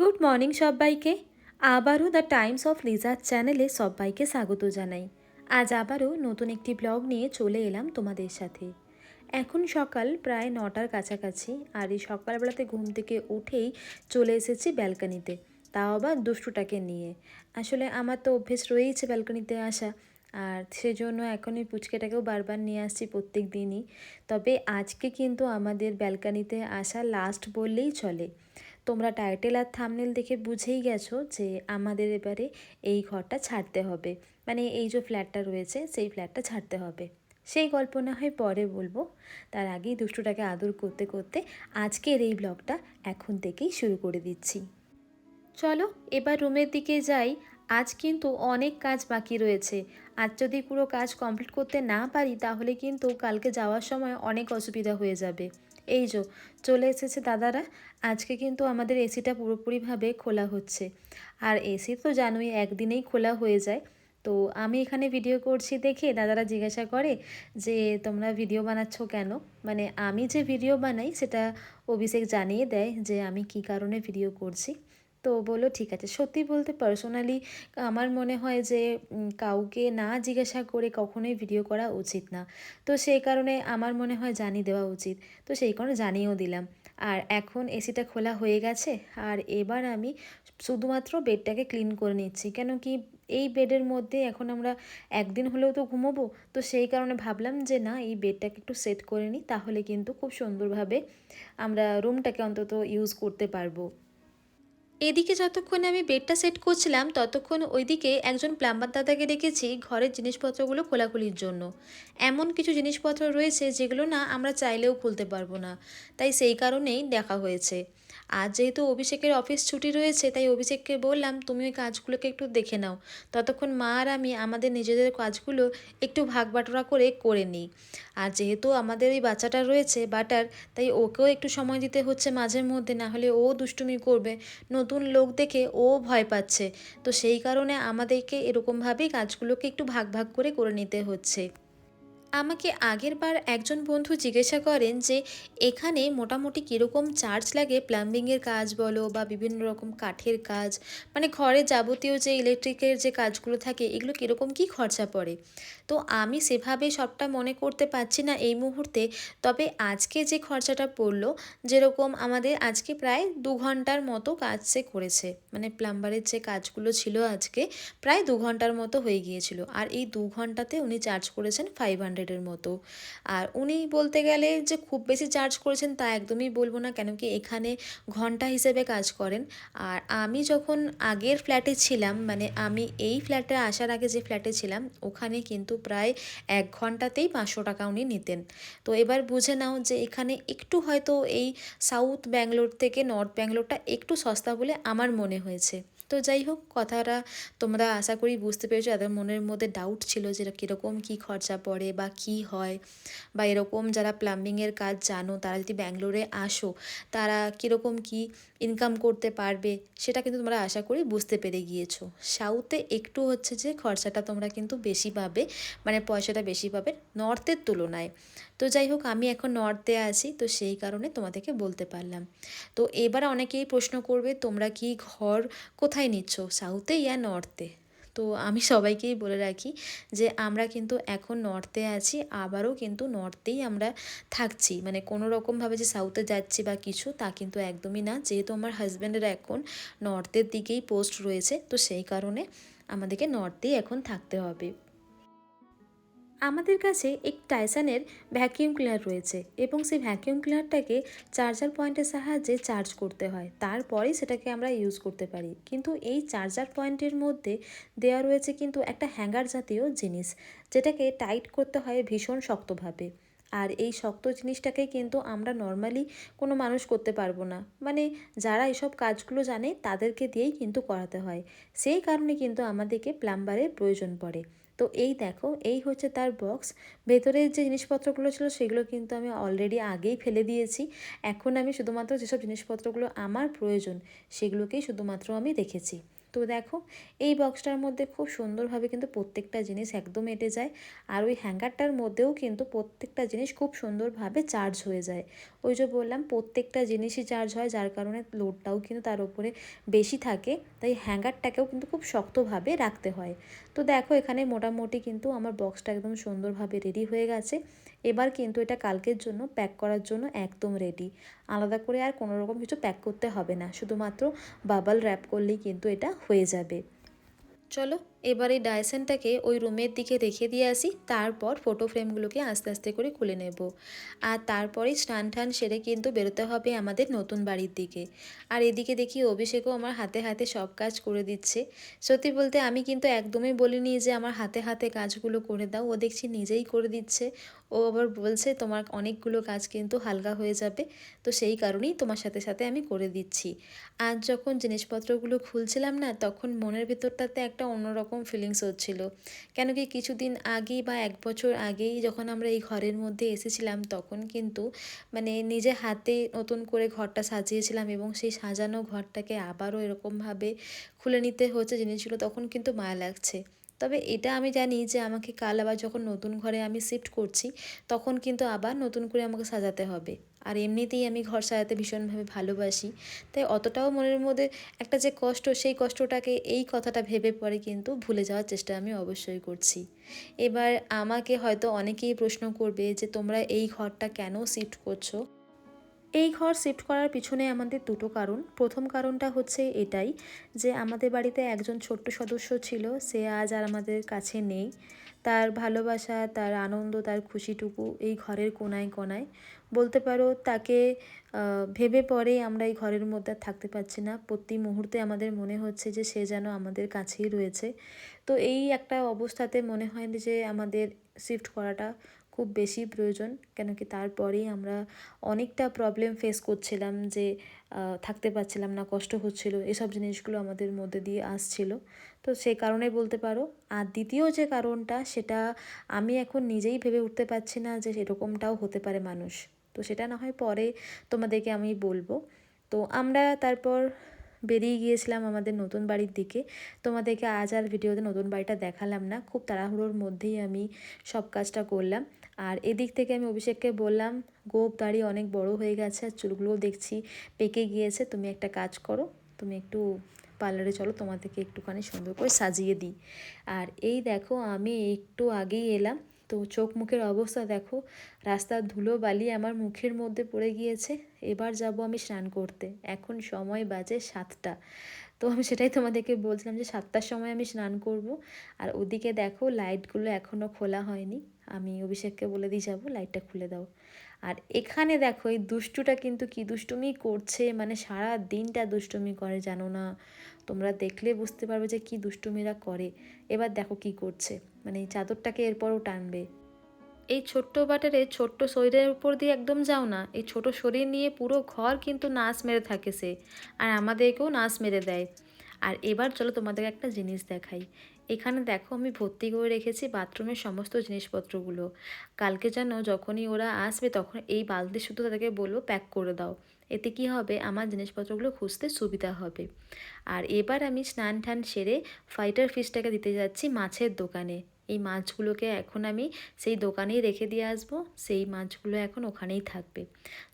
Good morning সবাইকে। আবারও the Times of লিজার চ্যানেলে সবাইকে স্বাগত জানাই। আজ আবারও নতুন একটি ব্লগ নিয়ে চলে এলাম তোমাদের সাথে। এখন সকাল প্রায় নটার কাছাকাছি আর এই সকালবেলাতে ঘুম থেকে উঠেই চলে এসেছি ব্যালকানিতে। তাও আবার দুষ্টুটাকে নিয়ে। আসলে আমার তো অভ্যেস রয়েইছে ব্যালকানিতে আসা। আর সেজন্য এখন ওই পুচকেটাকেও বারবার নিয়ে আসছি প্রত্যেক দিনই। তবে আজকে কিন্তু আমাদের ব্যালকানিতে আসা লাস্ট বললেই চলে। তোমরা টাইটেল আর থামনেল দেখে বুঝেই গেছো যে আমাদের এবারে এই ঘরটা ছাড়তে হবে। মানে এই যে ফ্ল্যাটটা রয়েছে, সেই ফ্ল্যাটটা ছাড়তে হবে। সেই গল্প না হয় পরে বলব। তার আগেই দুষ্টুটাকে আদর করতে করতে আজকের এই ব্লগটা এখন থেকেই শুরু করে দিচ্ছি। চলো, এবার রুমের দিকে যাই। আজ কিন্তু অনেক কাজ বাকি রয়েছে। আজ যদি পুরো কাজ কমপ্লিট করতে না পারি, তাহলে কিন্তু কালকে যাওয়ার সময় অনেক অসুবিধা হয়ে যাবে। এই যো, চলে এসেছে দাদারা। আজকে কিন্তু আমাদের এসিটা পুরোপুরিভাবে খোলা হচ্ছে। আর এসি তো জানোই, একদিনেই খোলা হয়ে যায়। তো আমি এখানে ভিডিও করছি দেখে দাদারা জিজ্ঞাসা করে যে, তোমরা ভিডিও বানাচ্ছ কেন? মানে আমি যে ভিডিও বানাই, সেটা অভিষেক জানিয়ে দেয় যে, আমি কি কারণে ভিডিও করছি? তো বলল, ঠিক আছে। সত্যি বলতে পার্সোনালি আমার মনে হয় যে কাউকে না জিজ্ঞাসা করে কখনোই ভিডিও করা উচিত না। তো সেই কারণে আমার মনে হয় জানিয়ে দেওয়া উচিত। তো সেই কারণে জানিয়েও দিলাম। আর এখন এসিটা খোলা হয়ে গেছে। আর এবার আমি শুধুমাত্র বেডটাকে ক্লিন করে নিচ্ছি। কেন কি এই বেডের মধ্যে এখন আমরা একদিন হলেও তো ঘুমোবো। তো সেই কারণে ভাবলাম যে, না, এই বেডটাকে একটু সেট করে নিই, তাহলে কিন্তু খুব সুন্দরভাবে আমরা রুমটাকে অন্তত ইউজ করতে পারব। এদিকে যতক্ষণে আমি বেডটা সেট করছিলাম, ততক্ষণ ওইদিকে একজন প্লাম্বার দাদাকে দেখেছি ঘরের জিনিসপত্রগুলো খোলাখুলির জন্য। এমন কিছু জিনিসপত্র রয়েছে যেগুলো না আমরা চাইলেও খুলতে পারব না। তাই সেই কারণেই দেখা হয়েছে। আজ যেহেতু অভিষেকের অফিস ছুটি রয়েছে, তাই অভিষেককে বললাম, তুমি ওই কাজগুলোকে একটু দেখে নাও। ততক্ষণ মা আর আমি আমাদের নিজেদের কাজগুলো একটু ভাগ বাটোরা করে করে নিই। আর যেহেতু আমাদের ওই বাচ্চাটা রয়েছে, বাটার, তাই ওকেও একটু সময় দিতে হচ্ছে মাঝের মধ্যে, না হলে ও দুষ্টুমি করবে। নতুন লোক দেখে ও ভয় পাচ্ছে। তো সেই কারণে আমাদেরকে এরকমভাবেই কাজগুলোকে একটু ভাগ ভাগ করে করে নিতে হচ্ছে। আমাকে আগের বার একজন বন্ধু জিজ্ঞাসা করেন যে, এখানে মোটামুটি কীরকম চার্জ লাগে? প্লাম্বিংয়ের কাজ বলো বা বিভিন্ন রকম কাঠের কাজ মানে ঘরে যাবতীয় যে ইলেকট্রিকের যে কাজগুলো থাকে, এগুলো কীরকম কী খরচা পড়ে? তো আমি সেভাবে সবটা মনে করতে পারছি না এই মুহূর্তে। তবে আজকে যে খরচাটা পড়ল, যেরকম আমাদের আজকে প্রায় দু ঘণ্টার মতো কাজ সে করেছে মানে প্লাম্বারের যে কাজগুলো ছিল আজকে, প্রায় দু ঘণ্টার মতো হয়ে গিয়েছিল। আর এই দু ঘন্টাতে উনি চার্জ করেছেন ফাইভ হান্ড্রেডের মতো। আর উনি বলতে গেলে যে খুব বেশি চার্জ করেছেন তা একদমই বলব না কেন কি এখানে ঘণ্টা হিসেবে কাজ করেন। আর আমি যখন আগের ফ্ল্যাটে ছিলাম মানে আমি এই ফ্ল্যাটে আসার আগে যে ফ্ল্যাটে ছিলাম, ওখানে কিন্তু প্রায় এক ঘন্টাতেই পাঁচশো টাকা উনি নিতেন। তো এবার বুঝে নাও যে এখানে একটু হয়তো এই সাউথ ব্যাঙ্গালোর থেকে নর্থ ব্যাঙ্গালোরটা একটু সস্তা বলে আমার মনে হয়েছে। তো যাই হোক, কথাটা তোমরা আশা করি বুঝতে পেরেছ। তাদের মনের মধ্যে ডাউট ছিল যে কীরকম কী খরচা পড়ে বা কি হয় বা এরকম যারা প্লাম্বিংয়ের কাজ জানো, তারা যদি ব্যাঙ্গালোরে আসো, তারা কীরকম কি ইনকাম করতে পারবে, সেটা কিন্তু তোমরা আশা করি বুঝতে পেরে গিয়েছো। সাউথে একটু হচ্ছে যে খরচাটা তোমরা কিন্তু বেশি পাবে মানে পয়সাটা বেশি পাবে নর্থের তুলনায়। তো যাই হোক, আমি এখন নর্থে আছি, তো সেই কারণে তোমাদেরকে বলতে পারলাম। তো এবার অনেকেই প্রশ্ন করবে, তোমরা কি ঘর কোথায় নিচ্ছ সাউথে ইয়া নর্থে তো আমি সবাইকেই বলে রাখি যে, আমরা কিন্তু এখন নর্থে আছি, আবারও কিন্তু নর্থেই আমরা থাকছি। মানে কোনো রকমভাবে যে সাউথে যাচ্ছি বা কিছু, তা কিন্তু একদমই না। যেহেতু আমার হাজব্যান্ডের এখন নর্থের দিকেই পোস্ট রয়েছে, তো সেই কারণে আমাদেরকে নর্থেই এখন থাকতে হবে। আমাদের কাছে এক টাইসানের ভ্যাকিউম ক্লিনার রয়েছে এবং সেই ভ্যাকিউম ক্লিনারটাকে চার্জার পয়েন্টের সাহায্যে চার্জ করতে হয়। তারপরেই সেটাকে আমরা ইউজ করতে পারি। কিন্তু এই চার্জার পয়েন্টের মধ্যে দেওয়া রয়েছে কিন্তু একটা হ্যাঙ্গার জাতীয় জিনিস, যেটাকে টাইট করতে হয় ভীষণ শক্তভাবে। আর এই শক্ত জিনিসটাকে কিন্তু আমরা নর্মালি কোনো মানুষ করতে পারব না। মানে যারা এসব কাজগুলো জানে তাদেরকে দিয়েই কিন্তু করাতে হয়। সেই কারণে কিন্তু আমাদেরকে প্লাম্বারের প্রয়োজন পড়ে। তো এই দেখো, এই হচ্ছে তার বক্স ভেতরের যে জিনিসপত্রগুলো ছিল, সেগুলো কিন্তু আমি অলরেডি আগেই ফেলে দিয়েছি। এখন আমি শুধুমাত্র যেসব জিনিসপত্রগুলো আমার প্রয়োজন, সেগুলোকেই শুধুমাত্র আমি রেখেছি। তো দেখো, এই বক্সটার মধ্যে খুব সুন্দরভাবে কিন্তু প্রত্যেকটা জিনিস একদম এঁটে যায়। আর ওই হ্যাঙ্গারটার মধ্যেও কিন্তু প্রত্যেকটা জিনিস খুব সুন্দরভাবে চার্জ হয়ে যায়। ওই যে বললাম, প্রত্যেকটা জিনিসই চার্জ হয়, যার কারণে লোডটাও কিন্তু তার উপরে বেশি থাকে। তাই হ্যাঙ্গারটাকেও কিন্তু খুব শক্তভাবে রাখতে হয়। তো দেখো, এখানে মোটামুটি কিন্তু আমার বক্সটা একদম সুন্দরভাবে রেডি হয়ে গেছে। এবার কিন্তু এটা কালকের জন্য প্যাক করার জন্য একদম রেডি আলাদা করে আর কোনো রকম কিছু প্যাক করতে হবে না। শুধুমাত্র বাবল র্যাপ করলেই কিন্তু এটা হয়ে যাবে। চলো এবার এই ডাইসেনটাকে ওই রুমের দিকে রেখে দিয়ে আসি, তারপর ফটো ফ্রেমগুলোকে আস্তে আস্তে করে খুলে নেব। আর তারপরেই স্নান টান সেরে কিন্তু বেরোতে হবে আমাদের নতুন বাড়ির দিকে। আর এদিকে দেখি অভিষেকও আমার হাতে হাতে সব কাজ করে দিচ্ছে। সত্যি বলতে আমি কিন্তু একদমই বলিনি যে আমার হাতে হাতে কাজগুলো করে দাও, ও দেখছি নিজেই করে দিচ্ছে। ও আবার বলছে, তোমার অনেকগুলো কাজ কিন্তু হালকা হয়ে যাবে। তো সেই কারণেই তোমার সাথে সাথে আমি করে দিচ্ছি। আর যখন জিনিসপত্রগুলো খুলছিলাম না, তখন মনের ভেতরটাতে একটা অন্যরকম ফিলিংস হচ্ছিল। কেন কি কিছুদিন আগেই বা এক বছর আগেই যখন আমরা এই ঘরের মধ্যে এসেছিলাম, তখন কিন্তু মানে নিজে হাতে নতুন করে ঘরটা সাজিয়েছিলাম এবং সেই সাজানো ঘরটাকে আবারও এরকমভাবে খুলে নিতে হচ্ছে জিনিসগুলো তখন কিন্তু মায়া লাগছে। তবে এটা আমি জানি যে আমাকে কাল আবার যখন নতুন ঘরে আমি শিফট করছি, তখন কিন্তু আবার নতুন করে আমাকে সাজাতে হবে। আর এমনিতেই আমি ঘর সাজাতে ভীষণভাবে ভালোবাসি। তাই অতটাও মনের মধ্যে একটা যে কষ্ট, সেই কষ্টটাকে এই কথাটা ভেবে পরে কিন্তু ভুলে যাওয়ার চেষ্টা আমি অবশ্যই করছি। এবার আমাকে হয়তো অনেকেই প্রশ্ন করবে যে তোমরা এই ঘরটা কেন শিফট করছ? এই ঘর শিফট করার পিছনে আমাদের দুটো কারণ। প্রথম কারণটা হচ্ছে এটাই যে আমাদের বাড়িতে একজন ছোট্ট সদস্য ছিল, সে আজ আর আমাদের কাছে নেই। তার ভালোবাসা, তার আনন্দ, তার খুশিটুকু এই ঘরের কোনায় কোনায়। বলতে পারো তাকে ভেবে পরে আমরা এই ঘরের মধ্যে থাকতে পারছি না। প্রতি মুহূর্তে আমাদের মনে হচ্ছে যে সে যেন আমাদের কাছেই রয়েছে। তো এই একটা অবস্থাতে মনে হয় যে আমাদের শিফট করাটা খুব বেশি প্রয়োজন কেন কি তারপরেই আমরা অনেকটা প্রবলেম ফেস করছিলাম যে থাকতে পারছিলাম না, কষ্ট হচ্ছিল, এসব জিনিসগুলো আমাদের মধ্যে দিয়ে আসছিল। তো সেই কারণে বলতে পারো। আর দ্বিতীয় যে কারণটা, সেটা আমি এখন নিজেই ভেবে উঠতে পারছি না যে এরকমটাও হতে পারে মানুষ। তো সেটা না হয় পরে তোমাদেরকে আমি বলব। তো আমরা তারপর বেরিয়ে গিয়েছিলাম আমাদের নতুন বাড়ির দিকে। তোমাদেরকে আজ আর ভিডিওতে নতুন বাড়িটা দেখালাম না। খুব তাড়াহুড়োর মধ্যেই আমি সব কাজটা করলাম। আর এদিক থেকে আমি অভিষেককে বললাম, গোপ দাড়ি অনেক বড় হয়ে গেছে, আর চুলগুলোও দেখছি পেকে গিয়েছে। তুমি একটা কাজ করো, তুমি একটু পার্লারে চলো, তোমাদেরকে একটুখানি সুন্দর করে সাজিয়ে দিই। আর এই দেখো, আমি একটু আগেই এলাম। তো চোখ মুখের অবস্থা দেখো, রাস্তার ধুলো বালি আমার মুখের মধ্যে পড়ে গিয়েছে। এবার যাব আমি স্নান করতে। এখন সময় বাজে সাতটা। তো আমি সেটাই তোমাদেরকে বলছিলাম যে সাতটার সময় আমি স্নান করব। আর ওদিকে দেখো লাইটগুলো এখনও খোলা হয়নি। আমি অভিষেককে বলে দিয়ে যাব, লাইটটা খুলে দাও। আর এখানে দেখো এই দুষ্টুটা কিন্তু কি দুষ্টুমি করছে? মানে সারা দিনটা দুষ্টুমি করে, জানো না? তোমরা দেখলে বুঝতে পারবে যে কি দুষ্টুমিরা করে। এবার দেখো কি করছে। মানে চাদরটাকে এরপরও টানবে। এই ছোট্ট বাটারে ছোট্ট শরীরের উপর দিয়ে একদম যাও না। এই ছোট শরীর নিয়ে পুরো ঘর কিন্তু নাচ মেরে থাকে সে, আর আমাদেরকেও নাচ মেরে দেয়। আর এবার চলো তোমাদেরকে একটা জিনিস দেখাই। এখানে দেখো আমি ভর্তি করে রেখেছি বাথরুমের সমস্ত জিনিসপত্রগুলো। কালকে যেন যখনই ওরা আসবে তখন এই বালতি শুধু তাদেরকে বলব প্যাক করে দাও। এতে কি হবে? আমার জিনিসপত্রগুলো খুঁজতে সুবিধা হবে। আর এবার আমি স্নান টান সেরে ফাইটার ফিশটাকে দিতে যাচ্ছি মাছের দোকানে। এই মাছগুলোকে এখন আমি সেই দোকানেই রেখে দিয়ে আসব। সেই মাছগুলো এখন ওখানেই থাকবে।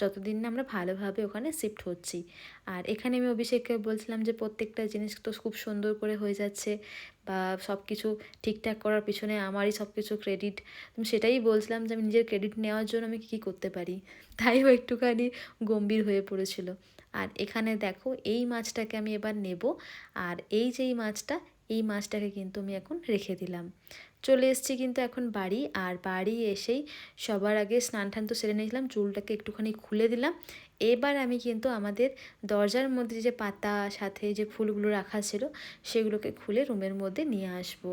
যতদিন না আমরা ভালোভাবে ওখানে শিফট হচ্ছি। আর এখানে আমি অভিষেককে বলছিলাম যে, প্রত্যেকটা জিনিস তো খুব সুন্দর করে হয়ে যাচ্ছে বা সব কিছু ঠিকঠাক করার পিছনে আমারই সব কিছু ক্রেডিট সেটাই বলছিলাম যে, আমি নিজের ক্রেডিট নেওয়ার জন্য আমি কী করতে পারি? তাইও একটুখানি গম্ভীর হয়ে পড়েছিল। আর এখানে দেখো, এই মাছটাকে আমি এবার নেব। আর এই যে এই মাছটা, এই মাছটাকে কিন্তু আমি এখন রেখে দিলাম। চলে এসেছি কিন্তু এখন বাড়ি, আর বাড়ি এসেই সবার আগে স্নান টান তো সেরে নিয়েছিলাম, চুলটাকে একটুখানি খুলে দিলাম। এবার আমি কিন্তু আমাদের দরজার মধ্যে যে পাতা, সাথে যে ফুলগুলো রাখা ছিল, সেগুলোকে খুলে রুমের মধ্যে নিয়ে আসব।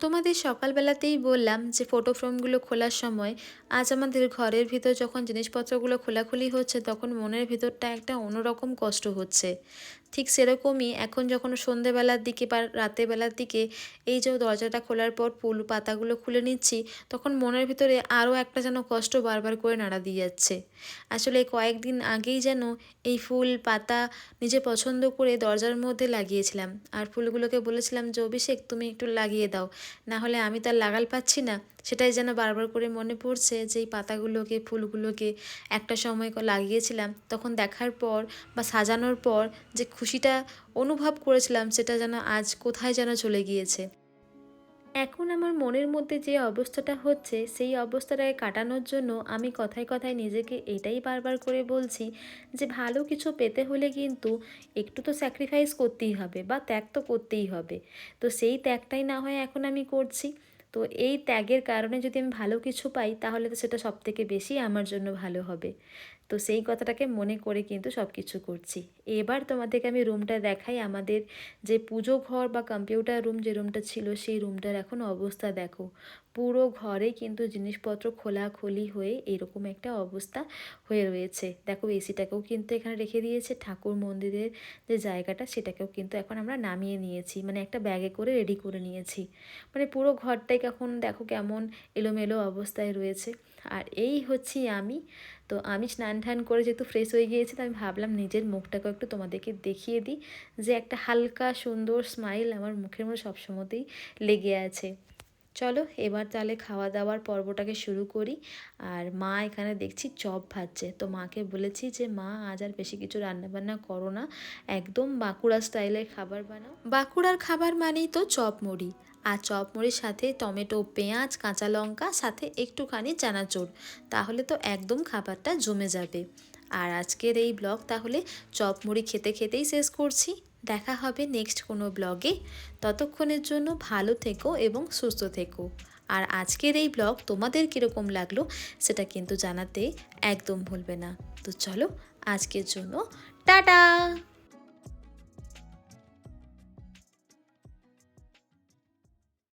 তোমাদের সকালবেলাতেই বললাম যে ফটো ফ্রেমগুলো খোলার সময় আজ আমাদের ঘরের ভিতর যখন জিনিসপত্রগুলো খোলাখুলি হচ্ছে, তখন মনের ভিতরটা একটা অন্যরকম কষ্ট হচ্ছে। ঠিক সেরকমই এখন যখন সন্ধেবেলার দিকে বা রাতের বেলার দিকে এই যে দরজাটা খোলার পর ফুল পাতাগুলো খুলে নিচ্ছি, তখন মনের ভিতরে আরও একটা যেন কষ্ট বারবার করে নাড়া দিয়ে যাচ্ছে। আসলে কয়েকদিন আগেই যেন এই ফুল, পাতা নিজে পছন্দ করে দরজার মধ্যে লাগিয়েছিলাম। আর ফুলগুলোকে বলেছিলাম যে অভিষেক, তুমি একটু লাগিয়ে দাও। না হলে আমি তার লাগাল পাচ্ছি না। সেটাই যেন বারবার করে মনে পড়ছে যে এই পাতাগুলোকে, ফুলগুলোকে একটা সময় লাগিয়েছিলাম। তখন দেখার পর বা সাজানোর পর যে খুশিটা অনুভব করেছিলাম সেটা যেন আজ কোথায় যেন চলে গিয়েছে। এখন আমার মনের মধ্যে যে অবস্থাটা হচ্ছে, সেই অবস্থাটাকে কাটানোর জন্য আমি কথায় কথায় নিজেকে এটাই বারবার করে বলছি যে ভালো কিছু পেতে হলে কিন্তু একটু তো স্যাক্রিফাইস করতেই হবে বা ত্যাগ তো করতেই হবে। তো সেই ত্যাগটাই না হয় এখন আমি করছি। তো এই ত্যাগের কারণে যদি আমি ভালো কিছু পাই, তাহলে তো সেটা সব থেকে বেশি আমার জন্য ভালো হবে। তো সেই কথাটাকে মনে করে কিন্তু সব কিছু করছি। এবার তোমাদেরকে আমি রুমটা দেখাই। আমাদের যে পুজো ঘর বা কম্পিউটার রুম যে রুমটা ছিল, সেই রুমটার এখন অবস্থা দেখো। পুরো ঘরে কিন্তু জিনিসপত্র খোলাখুলি হয়ে এরকম একটা অবস্থা হয়ে রয়েছে। দেখো এসিটাকেও কিন্তু এখানে রেখে দিয়েছে, ঠাকুর মন্দিরের যে জায়গাটা সেটাকেও কিন্তু এখন আমরা নামিয়ে নিয়েছি মানে একটা ব্যাগে করে রেডি করে নিয়েছি। মানে পুরো ঘরটাই এখন দেখো কেমন এলোমেলো অবস্থায় রয়েছে। আর এই হচ্ছি আমি। তো আমি স্নান টান করে যেহেতু ফ্রেশ হয়ে গিয়েছি, তো আমি ভাবলাম নিজের মুখটাকেও একটু তোমাদেরকে দেখিয়ে দিই যে একটা হালকা সুন্দর স্মাইল আমার মুখের মধ্যে সবসময়তেই লেগে আছে। চলো এবার তাহলে খাওয়া দাওয়ার পর্বটাকে শুরু করি। আর মা এখানে দেখছি চপ ভাজছে। তো মাকে বলেছি যে, মা, আজ আর বেশি কিছু রান্নাবান্না করো না। একদম বাঁকুড়া স্টাইলের খাবার বানাও। বাঁকুড়ার খাবার মানেই তো চপ মুড়ি। আর চপ মুড়ির সাথে টমেটো, পেঁয়াজ, কাঁচা লঙ্কা, সাথে একটুখানি চানাচুর। তাহলে তো একদম খাবারটা জমে যাবে। আর আজকের এই ব্লগ তাহলে চপ মুড়ি খেতে খেতেই শেষ করছি। দেখা হবে নেক্সট কোনো ব্লগে ততক্ষণের জন্য ভালো থেকো এবং সুস্থ থেকো। আর আজকের এই ব্লগ তোমাদের কীরকম লাগল সেটা কিন্তু জানাতে একদম ভুলবে না। তো চলো, আজকের জন্য টাটা!